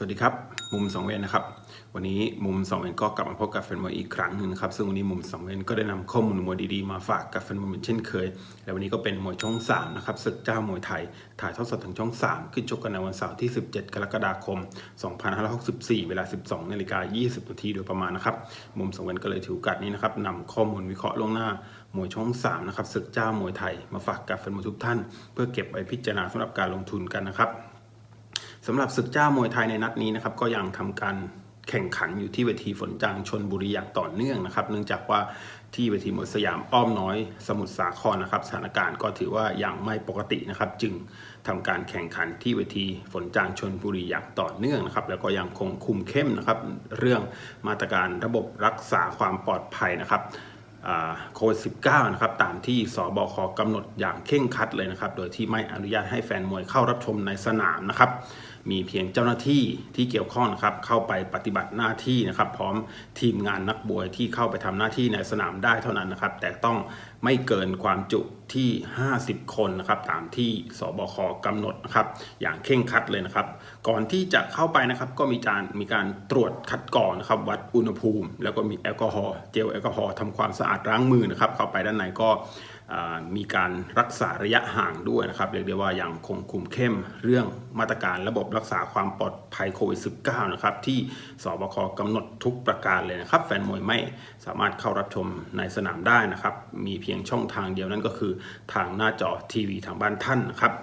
สวัสดีครับ มุมสองเวนนะครับ วันนี้มุมสองเวนก็กลับมาพบกับแฟนมวยอีกครั้งหนึ่งนะครับ ซึ่งวันนี้มุมสองเวนก็ได้นำข้อมูลมวยดีๆมาฝากกับแฟนมวยเหมือนเช่นเคย และวันนี้ก็เป็นมวยช่อง3นะครับศึกเจ้ามวยไทย ถ่ายทอดสดทางช่อง 3 ขึ้นชกกันในวันเสาร์ที่ 17 กรกฎาคม 2564 เวลา 12นาฬิกา20นาทีโดยประมาณนะครับ มุมสองเวนก็เลยถือโอกาสนี้นะครับนำข้อมูลวิเคราะห์ล่วงหน้ามวยช่อง3นะครับศึกเจ้ามวยไทย มาฝากกับแฟนมวยทุกท่าน เพื่อเก็บไว้พิจารณาสำหรับการลงทุนกันนะครับ สำหรับศึกเจ้ามวยไทยในนัดนี้นะครับก็ยังทำการแข่งขันอยู่ที่เวทีฝนจางชนบุรีอย่างต่อเนื่องนะครับ เนื่องจากว่าที่เวทีมวยสยามอ้อมน้อย สมุทรสาครนะครับสถานการณ์ก็ถือว่ายังไม่ปกตินะครับ จึงทำการแข่งขันที่เวทีฝนจางชนบุรีอย่างต่อเนื่องนะครับ แล้วก็ยังคงคุมเข้มนะครับ เรื่องมาตรการระบบรักษาความปลอดภัยนะครับโควิด -19 นะครับตามที่สบคกำหนดอย่างเข่งคัดเลยนะครับ โดยที่ไม่อนุญาตให้แฟนมวยเข้ารับชมในสนามนะครับ มีเพียงเจ้าหน้าที่ที่เกี่ยวข้องนะครับเข้าไปปฏิบัติหน้าที่นะครับ พร้อมทีมงานนักบวยที่เข้าไปทำหน้าที่ในสนามได้เท่านั้นนะครับ แต่ต้องไม่เกินความจุที่ 50 คนนะครับตามที่สบคกำหนดนะครับ อย่างเข่งครัดเลยนะครับ ก่อนที่จะเข้าไปนะครับ ก็มีการมีการตรวจคัดกรองนะครับวัดอุณหภูมิ แล้วก็มีแอลกอฮอล์เจลแอลกอฮอล์ทำความสะอาดล้างมือนะครับ เข้าไปด้านในก็ มีการรักษาระยะห่างด้วยนะครับเรียกได้ว่ายังคงคุมเข้มเรื่องมาตรการระบบรักษาความปลอดภัยโควิด -19 นะครับที่สบคกำหนดทุกประการเลยนะครับ แฟนมวยไม่สามารถเข้ารับชมในสนามได้นะครับ มีเพียงช่องทางเดียวนั่นก็คือทางหน้าจอทีวีทางบ้านท่านนะครับ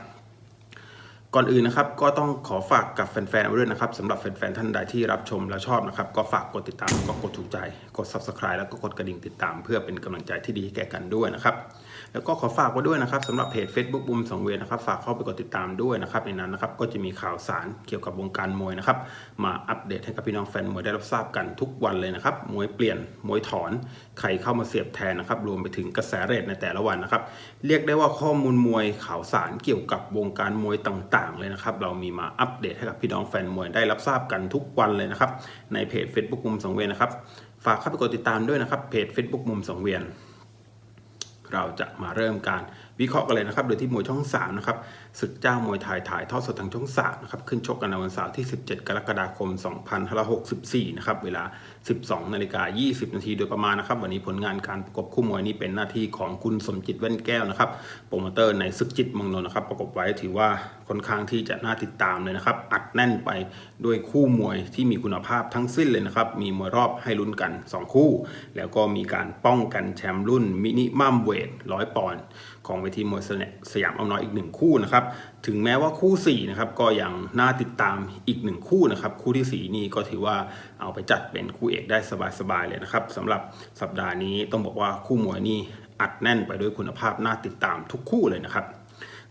ก่อนอื่นนะครับก็ต้องขอฝากกับแฟนๆไว้ด้วยนะครับสำหรับแฟนๆท่านใดที่รับชมและชอบนะครับ ก็ฝากกดติดตามก็กดถูกใจ กด subscribe แล้วก็กดกระดิ่งติดตาม เพื่อเป็นกำลังใจที่ดีแก่กันด้วยนะครับ แล้วก็ขอฝากไว้ด้วยนะครับสำหรับเพจ Facebook บุมสองเวรนะครับฝากเข้าไปกดติดตามด้วยนะครับในนั้นนะครับก็จะมีข่าวสารเกี่ยวกับวงการมวยนะครับมาอัปเดตให้กับพี่น้องแฟนมวยได้รับทราบกันทุกวันเลยนะครับมวยเปลี่ยนมวยถอนใครเข้ามาเสียบแทนนะครับรวมไปถึงกระแสเรทในแต่ละวันนะครับเรียกได้ว่าข้อมูลมวยข่าวสารเกี่ยวกับวงการมวยต่างๆ เลยนะครับเรามีมาอัปเดตให้กับพี่น้องแฟนมวยได้รับทราบกันทุกวันเลยนะครับในเพจ Facebook มุมสองเวียนนะครับฝากเข้าไปกดติดตามด้วยนะครับเพจ Facebook มุมสองเวียน เราจะมาเริ่มการ วิเคราะห์กันเลยนะครับ โดยที่มวยช่อง3นะครับศึกเจ้ามวยไทยถ่ายทอดสดทางช่อง3นะครับขึ้นชกกันในวันเสาร์ที่ 17 กรกฎาคม 2564 นะครับเวลา 12 นาฬิกา 20 นาทีโดยประมาณนะครับ วันนี้ผลงานการประกบคู่มวยนี้เป็นหน้าที่ของคุณสมจิตแว่นแก้วนะครับโปรโมเตอร์ในศึกจิตมงนนนะครับ ประกบไว้ถือว่าค่อนข้างที่จะน่าติดตามเลยนะครับอัดแน่นไปด้วยคู่มวยที่มีคุณภาพทั้งสิ้นเลยนะครับมีมวยรอบให้ลุ้นกัน 2 คู่ แล้วก็มีการป้องกันแชมป์รุ่นมินิมัมเวทร้อยปอนด์ ของเวทีมวยสยามอมน้อยอีกหนึ่งคู่นะครับ ถึงแม้ว่าคู่4นะครับก็ยังน่าติดตามอีกหนึ่งคู่นะครับ คู่ที่ 4 นี่ก็ถือว่าเอาไปจัดเป็นคู่เอกได้สบายๆเลยนะครับสำหรับสัปดาห์นี้ต้องบอกว่าคู่มวยนี่อัดแน่นไปด้วยคุณภาพน่าติดตามทุกคู่เลยนะครับ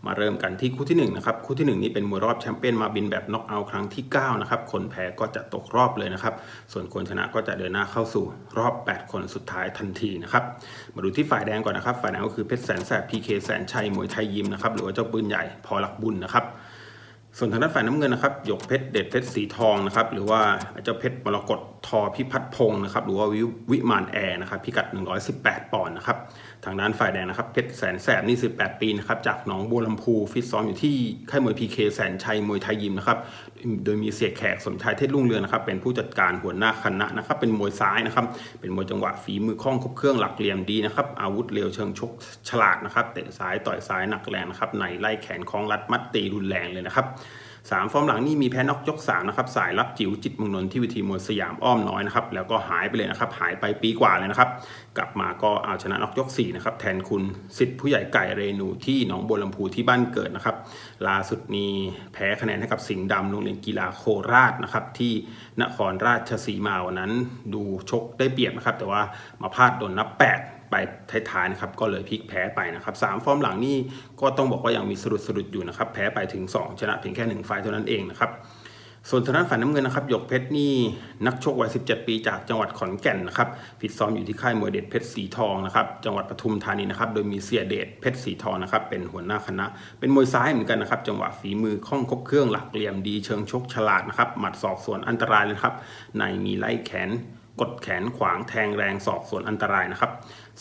มาเริ่มกันที่คู่ที่1นะครับคู่ที่ 1 นี้เป็นมวยรอบแชมเปี้ยนมาบินแบบน็อกเอาท์ครั้งที่9นะครับคนแพ้ก็จะตกรอบเลยนะครับ ส่วนคนชนะก็จะเดินหน้าเข้าสู่รอบ 8 คนสุดท้ายทันทีนะครับมาดูที่ฝ่ายแดงก่อนนะครับ ฝ่ายแดงก็คือเพชรแสนแสบพีเคแสนชัยมวยไทยยิมนะครับหรือว่าเจ้าปืนใหญ่พอหลักบุญนะครับส่วนทางด้านฝ่ายน้ำเงินนะครับหยกเพชรเด็ดเพชรสีทองนะครับหรือว่าเจ้าเพชรมรกตทอพิพัฒพงศ์นะครับหรือว่าวิวิมานแอร์นะครับพิกัด 118 ปอนด์นะครับ ทางด้านฝ่ายแดงนะครับเพชรแสนแสบนี่18 ปีนะครับจากหนองบัวลำพูฟิตซ้อมอยู่ที่ค่ายมวยพีเคแสนชัยมวยไทยยิมนะครับโดยมีเสียแขกสมชายเทศรุ่งเรืองนะครับเป็นผู้จัดการหัวหน้าคณะนะครับเป็นมวยซ้ายนะครับเป็นมวยจังหวะฝีมือคล่องครบเครื่องหลักเหลี่ยมดีนะครับอาวุธเร็วเชิงชกฉลาดนะครับเตะซ้ายต่อยซ้ายหนักแรงนะครับในไล่แขนคล้องรัดมัดตีรุนแรงเลยนะครับ สามฟอร์มหลังนี่มีแพ้น็อกยก3นะครับสายรับจิ๋วจิตมืองนนท์ที่วิธีมวยสยามอ้อมน้อยนะครับแล้วก็หายไปเลยนะครับหายไปปีกว่าเลยนะครับกลับมาก็เอาชนะน็อกยก4นะครับแทนคุณสิทธิ์ผู้ใหญ่ไก่เรนูที่หนองบัวลำพูที่บ้านเกิดนะครับล่าสุดมีแพ้คะแนนให้กับสิงห์ดำโรงเรียนกีฬาโคราชนะครับที่นครราชสีมาวันนั้น ดูชกได้เปรียบนะครับแต่ว่ามาพลาดโดนนับ8 ไปท้ายๆนะครับก็เลยพลิกแพ้ไปนะครับสามฟอร์มหลังนี่ก็ต้องบอกว่ายังมีสะดุดสะดุดอยู่นะครับแพ้ไปถึง 2 ชนะเพียงแค่ 1 ไฟเท่านั้นเองนะครับส่วนทางด้านฝ่ายน้ำเงินนะครับหยกเพชรนี่นักชกวัย 17 ปีจากจังหวัดขอนแก่นนะครับฟิตซ้อมอยู่ที่ค่ายมวยเดชเพชรสีทองนะครับจังหวัดปทุมธานีนะครับโดยมีเสียเดชเพชรสีทองนะครับเป็นหัวหน้าคณะ เป็นมวยซ้ายเหมือนกันนะครับจังหวะฝีมือคล่องครบเครื่องหลักเหลี่ยมดีเชิงชกฉลาดนะครับหมัดศอกส่วนอันตรายเลยครับในมีไล่แขน กดแขนขวางแทงแรงศอกส่วนอันตรายนะครับ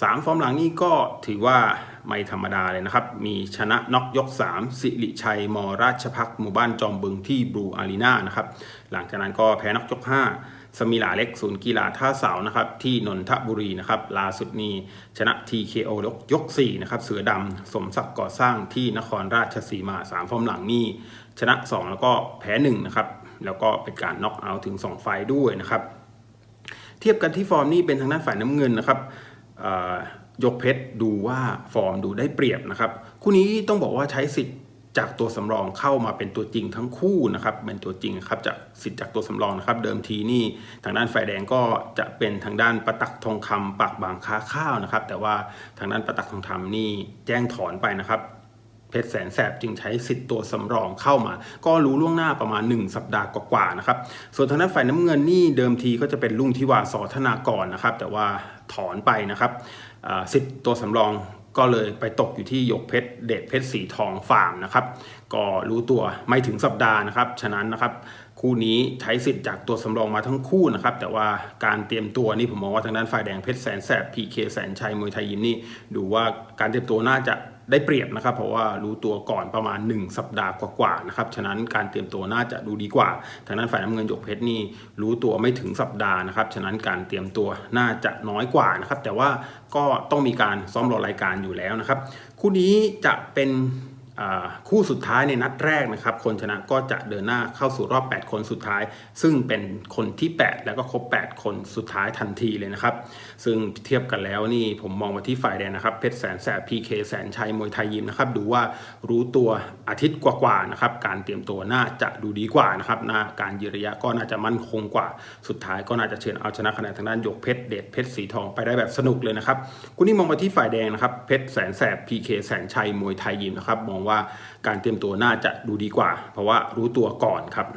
สามฟอร์มหลังนี้ก็ถือว่าไม่ธรรมดาเลยนะครับ มีชนะน็อกยก 3 สิริชัย มราชพักหมู่บ้านจอมบึงที่บลูอารีนานะครับ หลังจากนั้นก็แพ้น็อกยก 5 สมิลาเล็กศูนย์กีฬาท่าเสานะครับ ที่นนทบุรีนะครับล่าสุดนี้ชนะ TKO ยกยก4นะครับ เสือดำสมศักดิ์ก่อสร้างที่นครราชสีมา3ฟอร์มหลังนี่ชนะ 2 แล้วก็แพ้1นะครับ แล้วก็เป็นการน็อกเอาท์ถึง 2 ไฟด้วยนะครับ ทียบกันที่ฟอร์มนี่เป็นทางด้านฝ่ายน้ำเงินนะครับยกเพชรดูว่าฟอร์มดูได้เปรียบนะครับคู่นี้ต้องบอกว่าใช้สิทธิ์จากตัวสำรองเข้ามาเป็นตัวจริงทั้งคู่นะครับเป็นตัวจริงครับจากสิทธิ์จากตัวสำรองนะครับ เดิมทีนี่ทางด้านฝ่ายแดงก็จะเป็นทางด้านประตักทองคำปากบางค้าข้าวนะครับ แต่ว่าทางด้านประตักทองคำนี่แจ้งถอนไปนะครับ เพชรแสนแสบจึงใช้สิทธิ์ตัวสำรองเข้ามา ก็รู้ล่วงหน้าประมาณ 1 สัปดาห์กว่าๆนะครับ ส่วนทางด้านฝ่ายน้ำเงินนี่เดิมทีก็จะเป็นลุงทิวาสอธนากรนะครับ แต่ว่าถอนไปนะครับสิทธิ์ตัวสำรองก็เลยไปตกอยู่ที่หยกเพชรเดชเพชรสีทองฟาร์มนะครับก็รู้ตัวไม่ถึงสัปดาห์นะครับ ฉะนั้นนะครับคู่นี้ใช้สิทธิ์จากตัวสำรองมาทั้งคู่นะครับ แต่ว่าการเตรียมตัวนี่ผมมองว่าทางด้านฝ่ายแดงเพชรแสนแสบพีเคแสนชัยมวยไทยยิมนี่ดูว่าการเตรียมตัวน่าจะ ได้เปรียบนะครับ เพราะว่ารู้ตัวก่อนประมาณ 1 สัปดาห์กว่าๆนะครับฉะนั้นการเตรียมตัวน่าจะดูดีกว่า ทางด้านฝ่ายน้ำเงินหยกเพชรนี่รู้ตัวไม่ถึงสัปดาห์นะครับฉะนั้นการเตรียมตัวน่าจะน้อยกว่านะครับแต่ว่าก็ต้องมีการซ้อมรอรายการอยู่แล้วนะครับคู่นี้จะเป็น คู่สุดท้ายในนัดแรกนะครับ คนชนะก็จะเดินหน้าเข้าสู่รอบ 8 คนสุดท้าย ซึ่งเป็นคนที่ 8 แล้วก็ครบ 8 คนสุดท้ายทันทีเลยนะครับ ซึ่งเทียบกันแล้วนี่ผมมองมาที่ฝ่ายแดงนะครับเพชรแสนแสบพีเคแสนชัยมวยไทยยิมนะครับ ดูว่ารู้ตัวอาทิตย์กว่าๆนะครับ การเตรียมตัวน่าจะดูดีกว่านะครับนาการยืนระยะก็น่าจะมั่นคงกว่า สุดท้ายก็น่าจะเชิญเอาชนะคะแนนทางด้านยกเพชรเดชเพชรสีทองไปได้แบบสนุกเลยนะครับคุณนี่มองมาที่ฝ่ายแดงนะครับเพชรแสนแสบพีเคแสนชัยมวยไทยยิมนะครับมองว่าการเตรียมตัวน่าจะดูดีกว่า เพราะว่ารู้ตัวก่อนครับ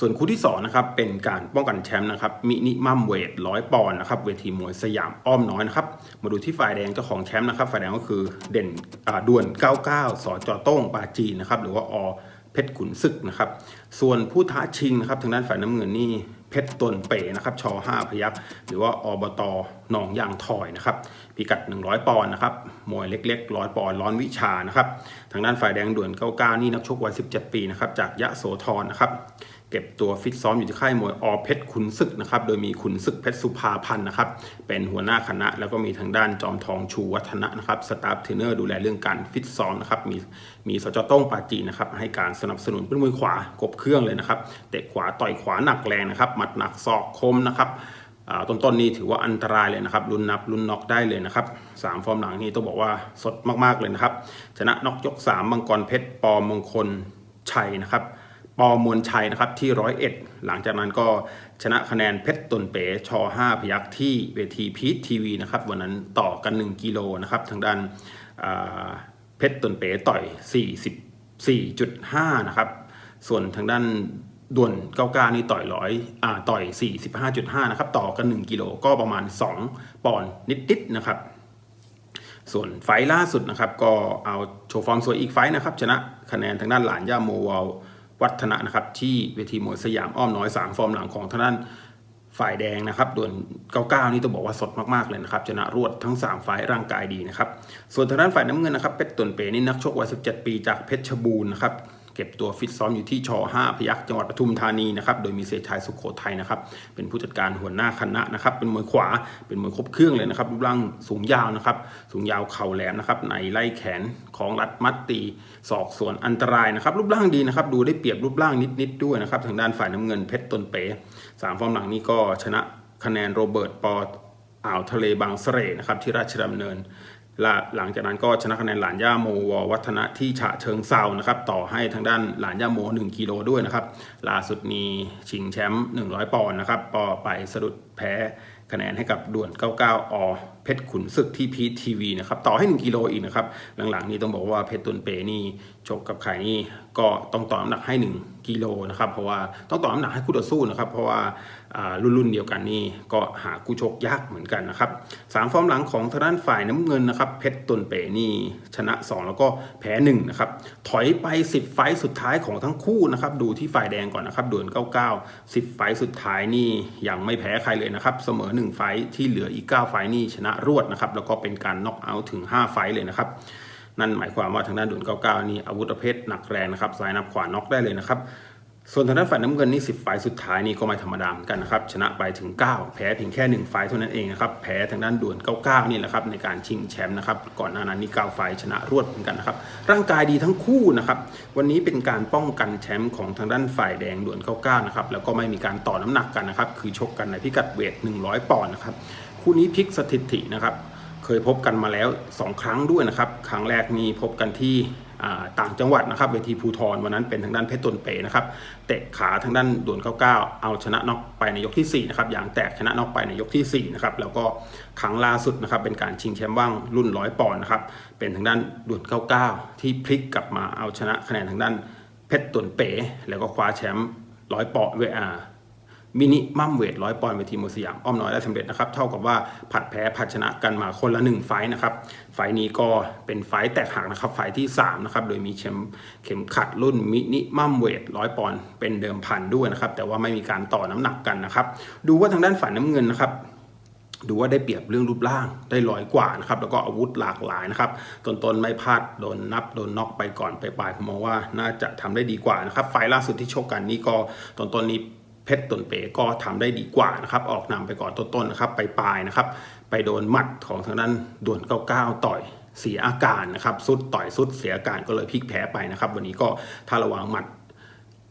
ส่วนคู่ที่2นะครับเป็นการป้องกันแชมป์นะครับมินิมัมเวทร้อยปอนด์นะครับเวทีมวยสยามอ้อมน้อยนะครับมาดูที่ฝ่ายแดงเจ้าของแชมป์นะครับฝ่ายแดงก็คือเด่นอ่าด่วน 99 สจโต้งปาจีนะครับหรือว่าอเพชรขุนศึกนะครับ ส่วนผู้ท้าชิงนะครับ ทางด้านฝ่ายน้ำเงินนี่ ชรตนเป๋นะครับช5พยักหรือว่าอบตหนองยางถอยนะครับพิกัด 100 ปอนด์นะครับมวยเล็กๆร้อยปอนด์ร้อนวิชานะครับทางด้านฝ่ายแดงด่วน 99 นี่นักชกวัย 17 ปีนะครับจากยะโสธรนะครับ เก็บตัวฟิตซ้อมอยู่ที่ค่ายมวยอเพชรขุนศึกนะครับ โดยมีขุนศึกเพชรสุภาพันธ์นะครับ เป็นหัวหน้าคณะ แล้วก็มีทางด้านจอมทองชูวัฒนะนะครับ สตาฟเทรนเนอร์ดูแลเรื่องการฟิตซ้อมนะครับ มีมีสจต้งปาจีนะครับ ให้การสนับสนุนเป็นมือขวากบเครื่องเลยนะครับ เตะขวาต่อยขวาหนักแรงนะครับ หมัดหนักศอกคมนะครับต้นๆนี้ถือว่าอันตรายเลยนะครับรุนนับรุนน็อกได้เลยนะครับสามฟอร์มหลังนี้ต้องบอกว่าสดมากๆเลยนะครับ ชนะน็อกยกสามมังกรเพชรปอมงคลชัยนะครับ ปอมวลชัยนะครับที่ร้อยเอ็ดหลังจากนั้นก็ชนะคะแนนเพชรตนเป๋ช5พยักที่เวทีพีททีวีนะครับวันนั้นต่อกัน 1 กิโลนะครับทางด้านเพชรตนเป๋ต่อย 44.5 นะครับ ส่วนทางด้านด่วน99นี่ต่อยร้อยอ่าต่อย 45.5 นะครับ ต่อกัน 1 กิโลก็ประมาณ 2 ปอนด์นิดๆนะครับ ส่วนไฟล่าสุดนะครับ ก็เอาโชว์ฟอร์มสวยอีกไฟนะครับ ชนะคะแนนทางด้านหลานย่าโมวาล วัฒนะนะครับที่เวทีมวยสยามอ้อมน้อย 3 ฟอร์มหลังของทางด้านฝ่ายแดงนะครับด่วน 99 นี่ต้องบอกว่าสดมากๆเลยนะครับชนะรวดทั้ง 3 ฝ่ายร่างกายดีนะครับ ส่วนทางด้านฝ่ายน้ำเงินนะครับเพชรตุนเปนี่นักชกวัย 17 ปีจากเพชรบูรณ์นะครับ เก็บตัวฟิตซ้อมอยู่ที่ช5พยักจังหวัดปทุมธานีนะครับ โดยมีเสชายสุขโขทัยนะครับ เป็นผู้จัดการหัวหน้าคณะนะครับ เป็นมวยขวา เป็นมวยครบเครื่องเลยนะครับรูปร่างสูงยาวนะครับ สูงยาวเข่าแหลมนะครับ ในไล่แขนของรัดมัดตีศอกส่วนอันตรายนะครับ รูปร่างดีนะครับ ดูได้เปรียบรูปร่างนิดๆด้วยนะครับ ทางด้านฝ่ายน้ำเงินเพชรตนเป๋สามฟอร์มหลังนี้ก็ชนะคะแนนโรเบิร์ตปออ่าวทะเลบางเสร่นะครับที่ราชดำเนิน หลังจากนั้นก็ชนะคะแนนหลานย่าโมววัฒนะที่ฉะเชิงเซานะครับต่อให้ทางด้านหลานย่าโม 1กิโลด้วยนะครับล่าสุดนีชิงแชมป์100 ปอนด์นะครับก็ไปสะดุดแพ้คะแนนให้กับด่วน 99 อ เพชรขุนศึกที่พีทีวีนะครับต่อให้ 1 กิโลอีกนะครับ หลังๆ นี้ต้องบอกว่าเพชรตุนเปนี่ชกกับใครนี่ก็ต้องต่อน้ำหนักให้ 1 กิโลนะครับ เพราะว่าต้องต่อน้ำหนักให้คู่ต่อสู้นะครับ เพราะว่ารุ่นรุ่นเดียวกันนี่ก็หาคู่ชกยากเหมือนกันนะครับสามฟอร์มหลังของทางด้านฝ่ายน้ำเงินนะครับเพชรตนเปนี่ชนะ 2 แล้วก็แพ้1นะครับถอยไป 10 ไฟสุดท้ายของทั้งคู่นะครับดูที่ฝ่ายแดงก่อนนะครับด่วน99 10 ไฟสุดท้ายนี่ยังไม่แพ้ใครเลยนะครับเสมอ 1 ไฟที่เหลืออีก 9 ไฟนี่ชนะรวดนะครับแล้วก็เป็นการน็อกเอาท์ถึง 5 ไฟเลยนะครับ นั่นหมายความว่าทางด้านด่วน99 นี่อาวุธประเภทหนักแรงนะครับซ้ายนับขวาน็อกได้เลยนะครับส่วนทางด้านฝ่ายน้ำเงินนี่ 10ไฟสุดท้ายนี่ก็ไม่ธรรมดาเหมือนกันนะครับ ชนะไปถึง 9 แพ้เพียงแค่1ไฟเท่านั้นเองนะครับ แพ้ทางด้านด่วน 99 นี่แหละครับในการชิงแชมป์นะครับ ก่อนหน้านั้นนี่9ไฟชนะรวดเหมือนกันนะครับ ร่างกายดีทั้งคู่นะครับ วันนี้เป็นการป้องกันแชมป์ของทางด้านฝ่ายแดงด่วน 99 นะครับ แล้วก็ไม่มีการต่อน้ำหนักกันนะครับ คือชกกันในพิกัดเวท 100 ปอนด์นะครับ คู่นี้พลิกสถิตินะครับ เคยพบกันมาแล้ว 2 ครั้งด้วยนะครับ ครั้งแรกมีพบกันที่ต่างจังหวัดนะครับเวทีภูทรวันนั้นเป็นทางด้านเพชรตนเปนะครับเตะขาทางด้านด่วน 99 เอาชนะน็อกไปในยกที่4นะครับอย่างแตกชนะน็อกไปในยกที่4นะครับแล้วก็ครั้งล่าสุดนะครับเป็นการชิงแชมป์ว่างรุ่นร้อยปอนด์นะครับเป็นทางด้านด่วน 99 ที่พลิกกลับมาเอาชนะคะแนนทางด้านเพชรตนเปแล้วก็คว้าแชมป์ร้อยปอนด์เวอา มินิมัมเวทร้อยปอนด์เวทีมวยสยามอ้อมน้อยได้สำเร็จนะครับเท่ากับว่าผัดแพ้ผัดชนะกันมาคนละหนึ่งไฟนะครับไฟนี้ก็เป็นไฟแตกหักนะครับไฟที่3นะครับโดยมีเข็มเข็มขัดรุ่นมินิมัมเวทร้อยปอนด์เป็นเดิมพันด้วยนะครับแต่ว่าไม่มีการต่อน้ำหนักกันนะครับดูว่าทางด้านฝ่ายน้ำเงินนะครับดูว่าได้เปรียบเรื่องรูปร่างได้ลอยกว่านะครับแล้วก็อาวุธหลากหลายนะครับต้นไม่พลาดโดนนับโดนน็อกไปก่อนไปปลายผมมองว่าน่าจะทำได้ดีกว่านะครับไฟล่าสุดที่โชกกันนี่ก็ต้นนี้ เพชรตนเป๋ก็ทำได้ดีกว่านะครับ ออกนำไปก่อนต้นๆนะครับ ไปปลายนะครับ ไปโดนหมัดของทางด้านด่วน99 ต่อยเสียอาการนะครับสุดต่อยสุดเสียอาการก็เลยพลิกแพ้ไปนะครับ วันนี้ก็ถ้าระวังหมัด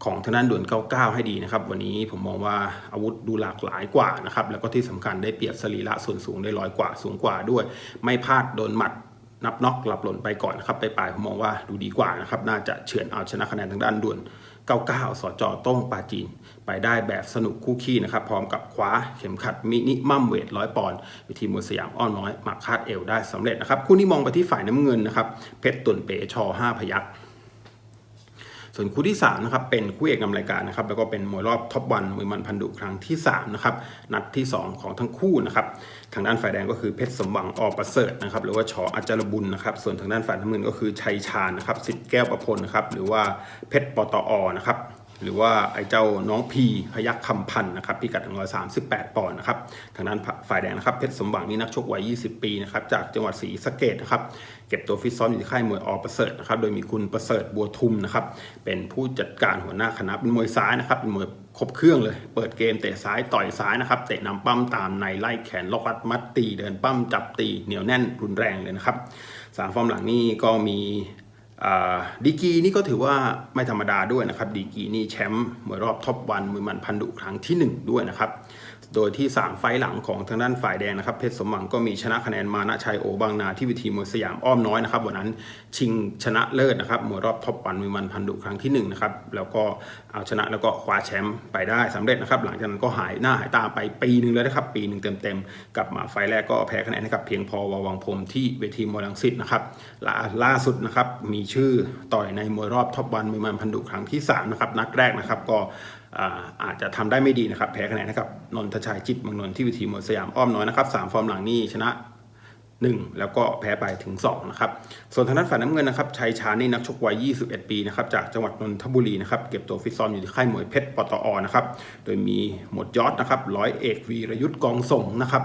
ของทางด้านด่วน 99 ให้ดีนะครับ วันนี้ผมมองว่าอาวุธดูหลากหลายกว่านะครับ แล้วก็ที่สำคัญได้เปรียบสรีระส่วนสูงได้ร้อยกว่าสูงกว่าด้วย ไม่พลาดโดนหมัดนับน็อกหลับหล่นไปก่อนนะครับไปปลายผมมองว่าดูดีกว่านะครับ น่าจะเฉือนเอาชนะคะแนนทางด้านด่วน 99 สจ ต้งปาจีน ไปได้แบบสนุกคู่ขี้นะครับ พร้อมกับคว้าเข็มขัดมินิมัมเวทร้อยปอนด์วิธีมวยสยามอ้อนน้อยมาคาดเอวได้สำเร็จนะครับ คู่นี้มองไปที่ฝ่ายน้ำเงินนะครับ เพชรตุนเป๋ช5พยักส่วนคู่ที่3นะครับเป็นคู่เอกนำรายการนะครับแล้วก็เป็นมวยรอบท็อปวันมวยมันพันดุครั้งที่3นะครับนัดที่ 2 ของทั้งคู่นะครับทางด้านฝ่ายแดงก็คือเพชรสมหวังอประเสริฐนะครับหรือว่าชออาจารบุญนะครับส่วนทางด้านฝ่ายน้ำเงินก็คือชัยชาญนะครับสิทธิ์แก้วประพลนะครับหรือว่าเพชรปตอนะครับ หรือว่าไอ้เจ้าน้องพีพยัคฆ์คำพันนะครับพิกัด138 ปอนด์นะครับทางด้านฝ่ายแดงนะครับเพชรสมหวังนี่นักชกวัย 20 ปีนะครับจากจังหวัดศรีสะเกดนะครับเก็บตัวฟิตซ้อมอยู่ที่ค่ายมวยอประเสริฐนะครับโดยมีคุณประเสริฐบัวทุมนะครับเป็นผู้จัดการหัวหน้าคณะเป็นมวยซ้ายนะครับเป็นมวยครบเครื่องเลย เปิดเกมเตะซ้ายต่อยซ้ายนะครับ เตะนำปั้มตามในไล่แขนล็อกรัดมัดตี เดินปั้มจับตีเหนียวแน่นรุนแรงเลยนะครับสามฟอร์มหลังนี่ก็มี ดีกีนี่ก็ถือว่าไม่ธรรมดาด้วยนะครับดีกีนี่แชมป์มวยรอบท็อปวันมวยมันพันดุครั้งทีหนึ่1 ด้วยนะครับ โดยที่ 3 ไฟหลังของทางด้านฝ่ายแดงนะครับเพชรสมหวังก็มีชนะคะแนนมานะชัยโอบางนาที่วิธีมวยสยามอ้อมน้อยนะครับวันนั้นชิงชนะเลิศนะครับมวยรอบท็อปวันมวยมันพันดุครั้งที่1นะครับแล้วก็เอาชนะแล้วก็คว้าแชมป์ไปได้สำเร็จนะครับหลังจากนั้นก็หายหน้าหายตาไปปีหนึ่งเลยนะครับปีหนึ่งเต็มๆกลับมาไฟแรกก็แพ้คะแนนให้กับเพียงพอววังพรมที่เวทีมวยลังสิตนะครับลล่าสุดนะครับมีชื่อต่อยในมวยรอบท็อปวันมวยมันพันดุครั้งที่สามนะครับนัดแรกนะครับก็ อาจจะทำได้ไม่ดีนะครับ แพ้คะแนนให้กับนนทชัยจิตมังนนที่วิธีมวยสยามอ้อมน้อยนะครับสามฟอร์มหลังนี่ชนะ 1 แล้วก็แพ้ไปถึง2นะครับส่วนทางด้านฝ่ายน้ำเงินนะครับชัยชานี่นักชกวัย 21 ปีนะครับจากจังหวัดนนทบุรีนะครับเก็บตัวฟิตซ้อมอยู่ที่ค่ายมวยเพชรปตอนะครับโดยมีหมดยอดนะครับร้อยเอกวีรยุทธ์กองส่งนะครับ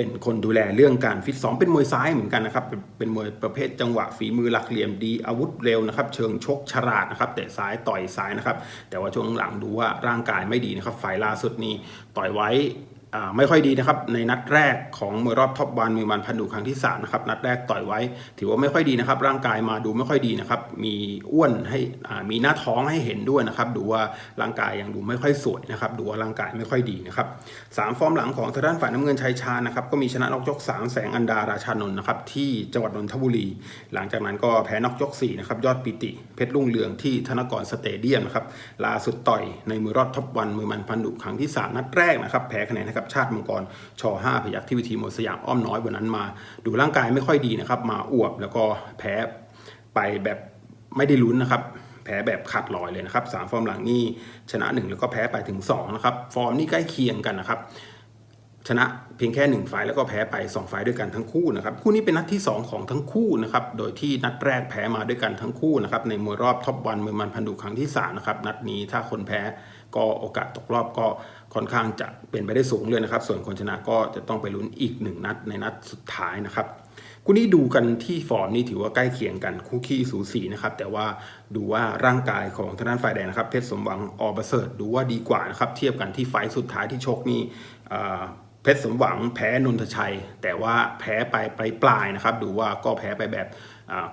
เป็นคนดูแลเรื่องการฟิตซ้อมเป็นมวยซ้ายเหมือนกันนะครับ เป็นมวยประเภทจังหวะฝีมือหลักเหลี่ยมดีอาวุธเร็วนะครับ เชิงชกฉลาดนะครับแต่ซ้ายต่อยซ้ายนะครับ แต่ว่าช่วงหลังดูว่าร่างกายไม่ดีนะครับฝ่ายล่าสุดนี้ต่อยไว้ ไม่ค่อยดีนะครับในนัดแรกของมวยรอบท็อปวันมวยมันพันดุครั้งที่สามนะครับนัดแรกต่อยไว้ ถือว่าไม่ค่อยดีนะครับ ร่างกายมาดูไม่ค่อยดีนะครับ มีอ้วนให้มีหน้าท้องให้เห็นด้วยนะครับ ดูว่าร่างกายยังดูไม่ค่อยสวยนะครับ ดูว่าร่างกายไม่ค่อยดีนะครับสามฟอร์มหลังของทางด้านฝ่ายน้ำเงินชัยชานะครับก็มีชนะนอกยกสามแสงอันดาราชานนท์นะครับที่จังหวัดนนทบุรี หลังจากนั้นก็แพ้นอกยก4นะครับยอดปิติเพชรรุ่งเรืองที่ธนกรสเตเดียมนะครับล่าสุดต่อยในมือรอดท็อปวันมือมันพันดุครั้งที่3นัดแรกนะครับแพ้คะแนนให้กับนะครับชาติมังกรช5พยักที่วิธีมวยสยามอ้อมน้อยวันนั้นมา ดูร่างกายไม่ค่อยดีนะครับมาอวบแล้วก็แพ้ไปแบบไม่ได้ลุ้นนะครับแพ้แบบขาดลอยเลยนะครับสามฟอร์มหลังนี่ชนะ 1 แล้วก็แพ้ไปถึง2นะครับฟอร์มนี่ใกล้เคียงกันนะครับชนะเพียงแค่ 1 ไฟล์แล้วก็แพ้ไป 2 ไฟล์ด้วยกันทั้งคู่นะครับคู่นี้เป็นนัดที่ 2 ของทั้งคู่นะครับโดยที่นัดแรกแพ้มาด้วยกันทั้งคู่นะครับในมวยรอบท็อปวันมือมันพันดุครั้งที่3นะครับนัดนี้ถ้าคนแพ้ก็โอกาสตกรอบก็ ค่อนข้างจะเป็นไปได้สูงเลยนะครับ ส่วนคนชนะก็จะต้องไปลุ้นอีก 1 นัดในนัดสุดท้ายนะครับคู่นี้ดูกันที่ฟอร์มนี่ถือว่าใกล้เคียงกันคู่ขี้สูสีนะครับแต่ว่าดูว่าร่างกายของทางด้านฝ่ายแดงนะครับเพชรสมหวังออประเสริฐดูว่าดีกว่านะครับเทียบกันที่ไฟสุดท้ายที่ชกนี่เพชรสมหวังแพ้นนทชัย แต่ว่าแพ้ไปปลายปลายๆนะครับ ดูว่าก็แพ้ไปแบบ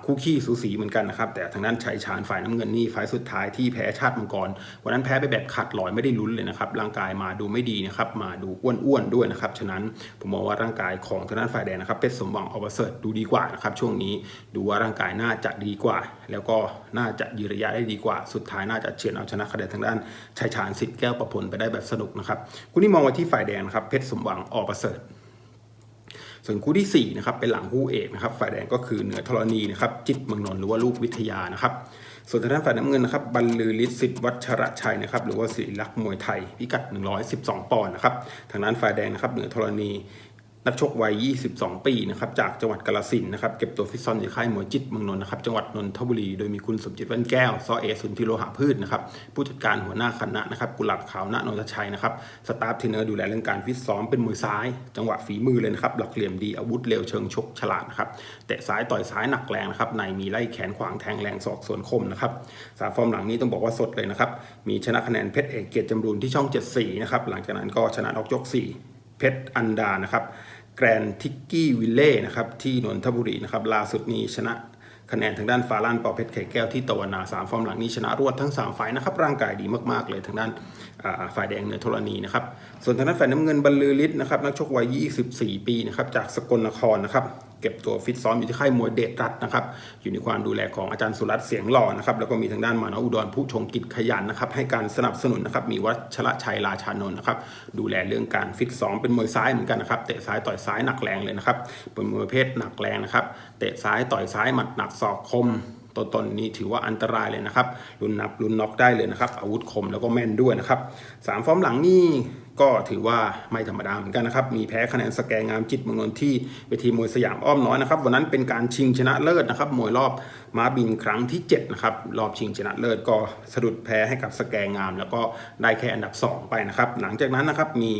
คู่ขี้สูสีเหมือนกันนะครับ แต่ทางด้านชัยชาญฝ่ายน้ำเงินนี่ไฟล์สุดท้ายที่แพ้ชาติมังกรวันนั้นแพ้ไปแบบขาดลอยไม่ได้ลุ้นเลยนะครับ ร่างกายมาดูไม่ดีนะครับมาดูอ้วนๆด้วยนะครับฉะนั้นผมมองว่าร่างกายของทางด้านฝ่ายแดงนะครับเพชรสมหวังออประเสริฐดูดีกว่านะครับช่วงนี้ดูว่าร่างกายน่าจะดีกว่า แล้วก็น่าจะยืนระยะได้ดีกว่า สุดท้ายน่าจะเฉือนเอาชนะคะแนนทางด้านชัยชาญสิทธิ์แก้วประพลไปได้แบบสนุกนะครับคุณนี่มองว่าที่ฝ่ายแดงครับเพชรสมหวังออประเสริฐ ส่วนคู่ที่4นะครับเป็นหลังคู่เอกนะครับฝ่ายแดงก็คือเหนือธรณีนะครับจิตมังนน์หรือว่าลูกวิทยานะครับส่วนทางด้านฝ่ายน้ำเงินนะครับบรรลือฤทธิ์สิทธิ์วัชระชัยนะครับหรือว่าศิริลักษ์มวยไทยพิกัด 112 ปอนด์นะครับทางด้านฝ่ายแดงนะครับเหนือธรณี นักชกวัย 22 ปีนะครับจากจังหวัดกาฬสินนะครับเก็บตัวฟิตซ้อมอยู่ค่ายมวยจิตเมืองนนท์นะครับจังหวัดนนทบุรีโดยมีคุณสมจิตแว่นแก้วซอเอสุนทิโลหะพืชนะครับผู้จัดการหัวหน้าคณะนะครับกุหลาบขาวณนนทชัยนะครับสตาฟเทรนเนอร์ดูแลเรื่องการฟิตซ้อมเป็นมวยซ้าย จังหวะฝีมือเลยนะครับหลักเหลี่ยมดีอาวุธเร็วเชิงชกฉลาดนะครับเตะซ้ายต่อยซ้ายหนักแรงนะครับในมีไล่แขนขวางแทงแรงศอกสวนคมนะครับสามฟอร์มหลังนี้ต้องบอกว่าสดเลยนะครับมีชนะคะแนนเพชรเอกเกียรติจำรูนที่ช่อง 74นะครับหลังจากนั้นก็ชนะนอกยก 4 เพชรอันดานะครับแกรนทิกกี้วิลเล่นะครับที่นนทบุรีนะครับล่าสุดนี้ชนะคะแนนทางด้านฟาลันเปอเพชรไข่แก้วที่ตะวันนาสามฟอร์มหลังนี้ชนะรวดทั้ง 3 ฝ่ายนะครับร่างกายดีมากๆเลยทางด้านฝ่ายแดงเหนือธรณีนะครับส่วนทางด้านฝ่ายน้ำเงินบรรลือฤทธิ์นะครับนักชกวัย 24 ปีนะครับจากสกลนครนะครับ เก็บตัวฟิตซ้อมอยู่ที่ค่ายมวยเดชรัตน์นะครับอยู่ในความดูแลของอาจารย์สุรัตน์เสียงหล่อนะครับแล้วก็มีทางด้านมานะอุดรผู้ชงกิจขยันนะครับให้การสนับสนุนนะครับมีวัชระชัยราชานนท์นะครับดูแลเรื่องการฟิตซ้อมเป็นมวยซ้ายเหมือนกันนะครับเตะซ้ายต่อยซ้ายหนักแรงเลยนะครับเป็นมวยประเพศหนักแรงนะครับเตะซ้ายต่อยซ้ายหมัดหนักศอกคม ต้นๆนี้ถือว่าอันตรายเลยนะครับรุนนับรุนน็อกได้เลยนะครับ อาวุธคมแล้วก็แม่นด้วยนะครับสามฟอร์มหลังนี่ก็ถือว่าไม่ธรรมดาเหมือนกันนะครับ มีแพ้คะแนนสแกงงามจิตมืองนนท์ที่เวทีมวยสยามอ้อมน้อยนะครับ วันนั้นเป็นการชิงชนะเลิศนะครับ มวยรอบม้าบินครั้งที่7นะครับ รอบชิงชนะเลิศก็สะดุดแพ้ให้กับสแกงงาม แล้วก็ได้แค่อันดับ 2 ไปนะครับ หลังจากนั้นนะครับมี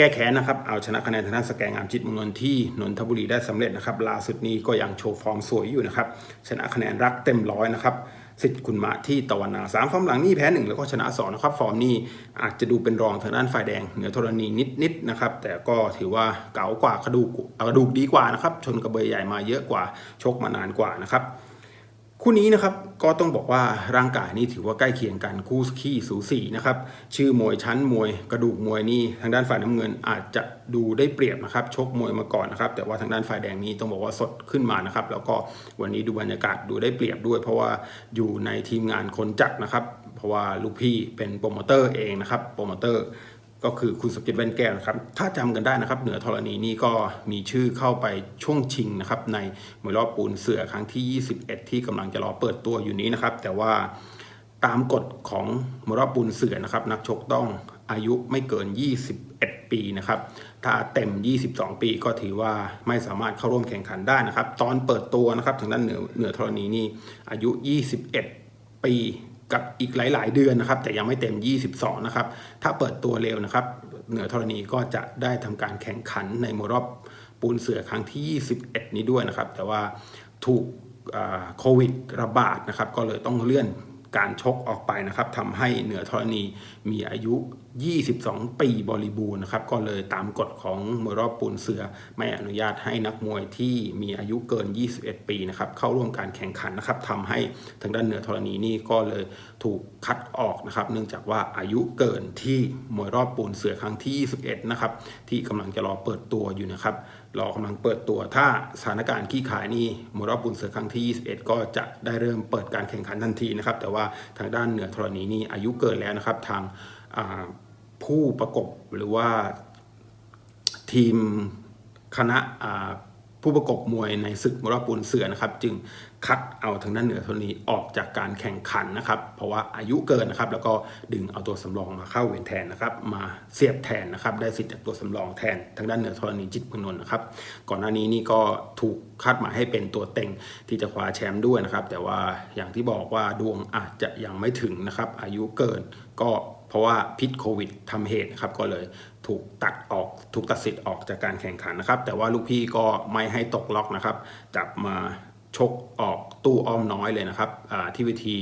แก้แค้นนะครับ เอาชนะคะแนนทางด้านสแกงงามจิตมงนนท์ที่นนทบุรีได้สำเร็จนะครับล่าสุดนี้ก็ยังโชว์ฟอร์มสวยอยู่นะครับ ชนะคะแนนรักเต็มร้อยนะครับสิทธิ์คุณมะที่ตะวันนาสามฟอร์มหลังนี่แพ้หนึ่งแล้วก็ชนะสองนะครับ ฟอร์มนี่อาจจะดูเป็นรองทางด้านฝ่ายแดง เหนือธรณีนิดๆนะครับ แต่ก็ถือว่าเก๋ากว่ากระดูกกระดูกดีกว่านะครับ ชนกระเบยใหญ่มาเยอะกว่า ชกมานานกว่านะครับ คู่นี้นะครับก็ต้องบอกว่าร่างกายนี่ถือว่าใกล้เคียงกันคู่ขี้สูสีนะครับชื่อมวยชั้นมวยกระดูกมวยนี่ทางด้านฝ่ายน้ำเงินอาจจะดูได้เปรียบนะครับชกมวยมาก่อนนะครับแต่ว่าทางด้านฝ่ายแดงนี้ต้องบอกว่าสดขึ้นมานะครับแล้วก็วันนี้ดูบรรยากาศดูได้เปรียบด้วย เพราะว่าอยู่ในทีมงานคนจัดนะครับ เพราะว่าลูกพี่เป็นโปรโมเตอร์เองนะครับโปรโมเตอร์ ก็คือคุณสมจิตแวนแก้วนะครับ ถ้าจำกันได้นะครับ เหนือธรณีนี่ก็มีชื่อเข้าไปช่วงชิงนะครับ ในมวยรอบปูนเสือครั้งที่ 21 ที่กำลังจะรอเปิดตัวอยู่นี้นะครับ แต่ว่าตามกฎของมวยรอบปูนเสือนะครับ นักชกต้องอายุไม่เกิน 21 ปีนะครับ ถ้าเต็ม 22 ปีก็ถือว่าไม่สามารถเข้าร่วมแข่งขันได้นะครับ ตอนเปิดตัวนะครับทางด้านเหนือเหนือธรณีนี่อายุ 21 ปี กับอีกหลาย ๆ เดือนนะครับ แต่ยังไม่เต็ม 22 นะครับ ถ้าเปิดตัวเร็วนะครับ เหนือธรณีก็จะได้ทำการแข่งขันในมรอบปูนเสือครั้งที่ 21 นี้ด้วยนะครับ แต่ว่าถูกโควิดระบาดนะครับ ก็เลยต้องเลื่อน การชกออกไปนะครับทำให้เหนือธรณีมีอายุ 22 ปีบริบูรณ์นะครับ ก็เลยตามกฎของมวยรอบปูนเสือ ไม่อนุญาตให้นักมวยที่มีอายุเกิน 21 ปีนะครับ เข้าร่วมการแข่งขันนะครับทำให้ทางด้านเหนือธรณีนี่ก็เลยถูกคัดออกนะครับ เนื่องจากว่าอายุเกินที่มวยรอบปูนเสือครั้งที่ 21 นะครับ ที่กำลังจะรอเปิดตัวอยู่นะครับ รอกำลังเปิดตัว ถ้าสถานการณ์ขี้ขายนี่มรอบบุญเสือครั้งที่ 21 ก็จะได้เริ่มเปิดการแข่งขันทันทีนะครับ แต่ว่าทางด้านเหนือธรณีนี่อายุเกินแล้วนะครับ ทางาผู้ประกบหรือว่าทีมคณะ ผู้ประกบมวยในศึกมรปูนเสือนะครับ จึงคัดเอาทางด้านเหนือทนนี้ออกจากการแข่งขันนะครับ เพราะว่าอายุเกินนะครับ แล้วก็ดึงเอาตัวสำรองมาเข้าเวรแทนนะครับ มาเสียบแทนนะครับ ได้สิทธิ์จากตัวสำรองแทนทางด้านเหนือธรณีจิตเมืองนนท์นะครับ ก่อนหน้านี้นี่ก็ถูกคาดหมายให้เป็นตัวเต็งที่จะคว้าแชมป์ด้วยนะครับ แต่ว่าอย่างที่บอกว่าดวงอาจจะยังไม่ถึงนะครับ อายุเกินก็ เพราะว่าพิษโควิดทำเหตุนะครับก็เลยถูกตัดออกถูกตัดสิทธิ์ออกจากการแข่งขันนะครับ แต่ว่าลูกพี่ก็ไม่ให้ตกล็อกนะครับจับมาชกออกตู้อ้อมน้อยเลยนะครับที่วิธี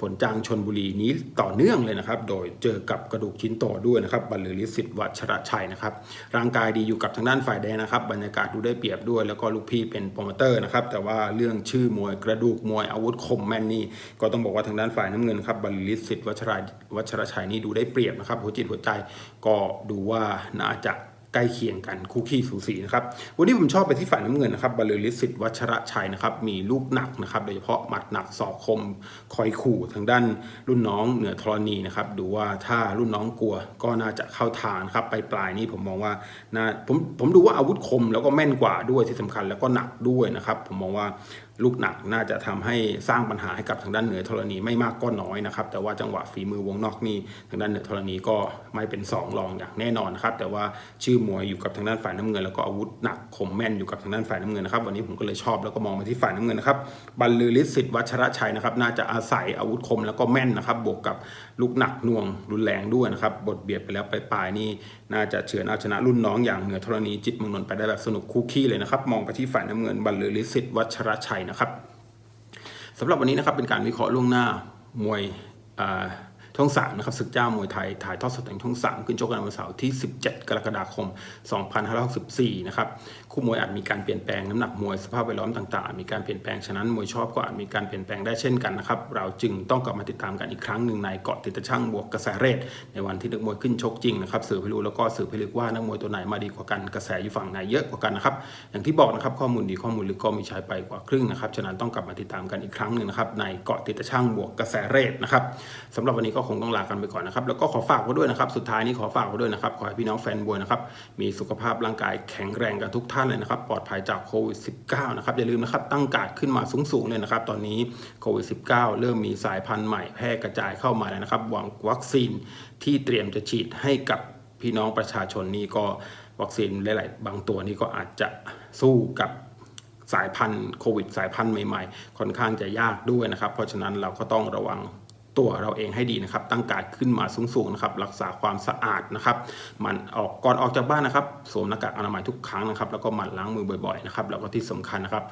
ฝนจางชนบุรีนี้ต่อเนื่องเลยนะครับ โดยเจอกับกระดูกชิ้นโตด้วยนะครับบรรลือฤทธิ์สิทธิ์วัชระชัยนะครับ ร่างกายดีอยู่กับทางด้านฝ่ายแดงนะครับ บรรยากาศดูได้เปรียบด้วย แล้วก็ลูกพี่เป็นโปรโมเตอร์นะครับ แต่ว่าเรื่องชื่อมวยกระดูกมวยอาวุธคมแม่นนี่ก็ต้องบอกว่าทางด้านฝ่ายน้ำเงินครับบรรลือฤทธิ์สิทธิ์วัชราวัชระชัยนี่ดูได้เปรียบนะครับหัวจิตหัวใจก็ดูว่าน่าจะ ใกล้เคียงกันคู่ขี้สูสีนะครับวันนี้ผมชอบไปที่ฝ่ายน้ำเงินนะครับบรรลือฤทธิ์สิทธิ์วัชระชัยนะครับมีลูกหนักนะครับโดยเฉพาะหมัดหนักศอกคมคอยขู่ทางด้านรุ่นน้องเหนือธรณีนะครับดูว่าถ้ารุ่นน้องกลัวก็น่าจะเข้าทางนครับไปปลายนี่ผมมองว่าน่าผมผมดูว่าอาวุธคมแล้วก็แม่นกว่าด้วยที่สำคัญแล้วก็หนักด้วยนะครับผมมองว่าลูกหนักน่าจะทำให้สร้างปัญหาให้กับทางด้านเหนือธรณีไม่มากก็น้อยนะครับ แต่ว่าจังหวะฝีมือวงนอกนี่ทางด้านเหนือธรณีก็ไม่เป็นสองรองอย่างแน่นอนนะครับ แต่ว่าชื่อมวยอยู่กับทางด้านฝ่ายน้ำเงิน แล้วก็อาวุธหนักคมแม่นอยู่กับทางด้านฝ่ายน้ำเงินนะครับ วันนี้ผมก็เลยชอบแล้วก็มองมาที่ฝ่ายน้ำเงินนะครับบรรลือฤทธิ์สิทธิ์วัชระชัยนะครับ น่าจะอาศัยอาวุธคมแล้วก็แม่นนะครับ บวกกับลูกหนักน่วงรุนแรงด้วยนะครับบทเบียดไปแล้วปลายๆนี่น่าจะเฉือนเอาชนะรุ่นน้องอย่างเหนือธรณีจิตเมืองนนท์ไปได้แบบสนุกคู่ขี้เลยนะครับมองไปที่ฝ่ายน้ำเงินบรรลือฤทธิ์สิทธิ์วัชรชัยนะครับสำหรับวันนี้นะครับเป็นการวิเคราะห์ล่วงหน้ามวยอ่า ช่องสามนะครับศึกเจ้ามวยไทย ถ่ายทอดสดทางช่องสามขึ้นชกกันวันเสาร์ที่ 17 กรกฎาคม 2564 นะครับ คู่มวยอาจมีการเปลี่ยนแปลงน้ำหนักมวยสภาพแวดล้อมต่างๆ มีการเปลี่ยนแปลง ฉะนั้นมวยชอบก็อาจมีการเปลี่ยนแปลงได้เช่นกันนะครับ เราจึงต้องกลับมาติดตามกันอีกครั้งหนึ่งในเกาะติดตะช่างบวกกระแสเรทในวันที่นักมวยขึ้นชกจริงนะครับสื่อไปรู้แล้วก็สื่อไปลึกว่านักมวยตัวไหนมาดีกว่ากันกระแสอยู่ฝั่งไหนเยอะกว่ากันนะครับอย่างที่บอกนะครับข้อมูลดีข้อมูลลึกก็มีใช้ไปกว่าครึ่งนะครับฉะนั้นต้องกลับมาติดตามกันอีกครั้งหนึ่งนะครับในเกาะติดตะช่างบวกกระแสเรทนะครับสำหรับวันนี้ก็คงต้องลากันไปก่อนนะครับ แล้วก็ขอฝากไว้ด้วยนะครับ สุดท้ายนี้ขอฝากไว้ด้วยนะครับ ขอให้พี่น้องแฟนบวยนะครับ มีสุขภาพร่างกายแข็งแรงกันทุกท่านเลยนะครับ ปลอดภัยจากโควิด -19 นะครับ อย่าลืมนะครับ ตั้งการดขึ้นมาสูงๆเลยนะครับ ตอนนี้โควิด -19 เริ่มมีสายพันธุ์ใหม่แพร่กระจายเข้ามาแล้วนะครับ หวังวัคซีนที่เตรียมจะฉีดให้กับพี่น้องประชาชนนี่ก็วัคซีนหลาย ๆ บางตัวนี่ก็อาจจะสู้กับสายพันธุ์โควิด สายพันธุ์ใหม่ ๆ ค่อนข้างจะยากด้วยนะครับ เพราะฉะนั้นเราก็ต้องระวัง ตัวเราเองให้ดีนะครับ ตั้งการดขึ้นมาสูงๆนะครับ รักษาความสะอาดนะครับ มันออกก่อนออกจากบ้านนะครับสวมหน้ากากอนามัยทุกครั้งนะครับ แล้วก็หมั่นล้างมือบ่อยๆนะครับ แล้วก็ที่สำคัญนะครับ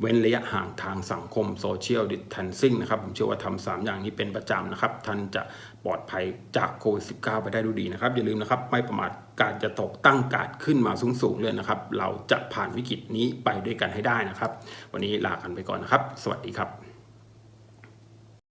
เว้นระยะห่างทางสังคมโซเชียลดิสทันซิ่งนะครับ ผมเชื่อว่าทำสามอย่างนี้เป็นประจำนะครับ ท่านจะปลอดภัยจากโควิด -19 ไปได้ดูดีนะครับ อย่าลืมนะครับ ไม่ประมาทการจะตกตั้งการดขึ้นมาสูงๆเลยนะครับ เราจะผ่านวิกฤตนี้ไปด้วยกันให้ได้นะครับ วันนี้ลากันไปก่อนนะครับ สวัสดีครับ